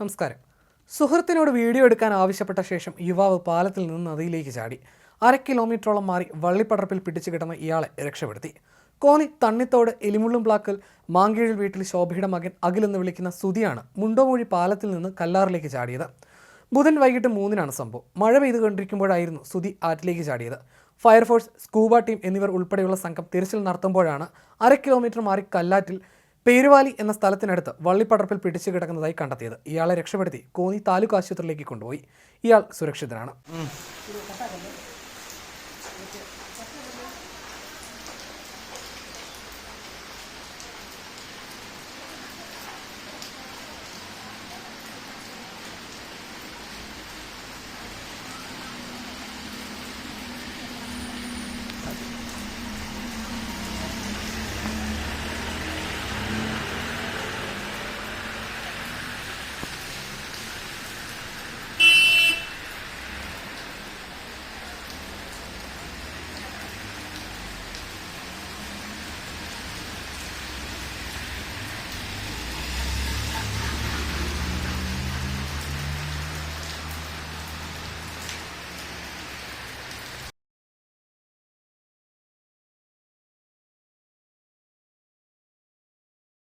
നമസ്കാരം. സുഹൃത്തിനോട് വീഡിയോ എടുക്കാൻ ആവശ്യപ്പെട്ട ശേഷം യുവാവ് പാലത്തിൽ നിന്ന് നദിയിലേക്ക് ചാടി. അര കിലോമീറ്ററോളം മാറി വള്ളിപ്പടർപ്പിൽ പിടിച്ചു കിടന്ന ഇയാളെ രക്ഷപ്പെടുത്തി. കോന്നി തണ്ണിത്തോട് എലിമുള്ളും പ്ലാക്കൽ മാങ്കീഴിൽ വീട്ടിൽ ശോഭയുടെ മകൻ അഖിൽ എന്ന് വിളിക്കുന്ന സുതിയാണ് മുണ്ടോമൂഴി പാലത്തിൽ നിന്ന് കല്ലാറിലേക്ക് ചാടിയത്. ബുധൻ വൈകിട്ട് മൂന്നിനാണ് സംഭവം. മഴ പെയ്തുകൊണ്ടിരിക്കുമ്പോഴായിരുന്നു സുതി ആറ്റിലേക്ക് ചാടിയത്. ഫയർഫോഴ്സ് സ്കൂബ ടീം എന്നിവർ ഉൾപ്പെടെയുള്ള സംഘം തിരച്ചിൽ നടത്തുമ്പോഴാണ് അര കിലോമീറ്റർ മാറി കല്ലാറ്റിൽ പേരുവാലി എന്ന സ്ഥലത്തിനടുത്ത് വള്ളിപ്പടർപ്പിൽ പിടിച്ചു കിടക്കുന്നതായി കണ്ടെത്തിയത്. ഇയാളെ രക്ഷപ്പെടുത്തി കോന്നി താലൂക്ക് ആശുപത്രിയിലേക്ക് കൊണ്ടുപോയി. ഇയാൾ സുരക്ഷിതനാണ്.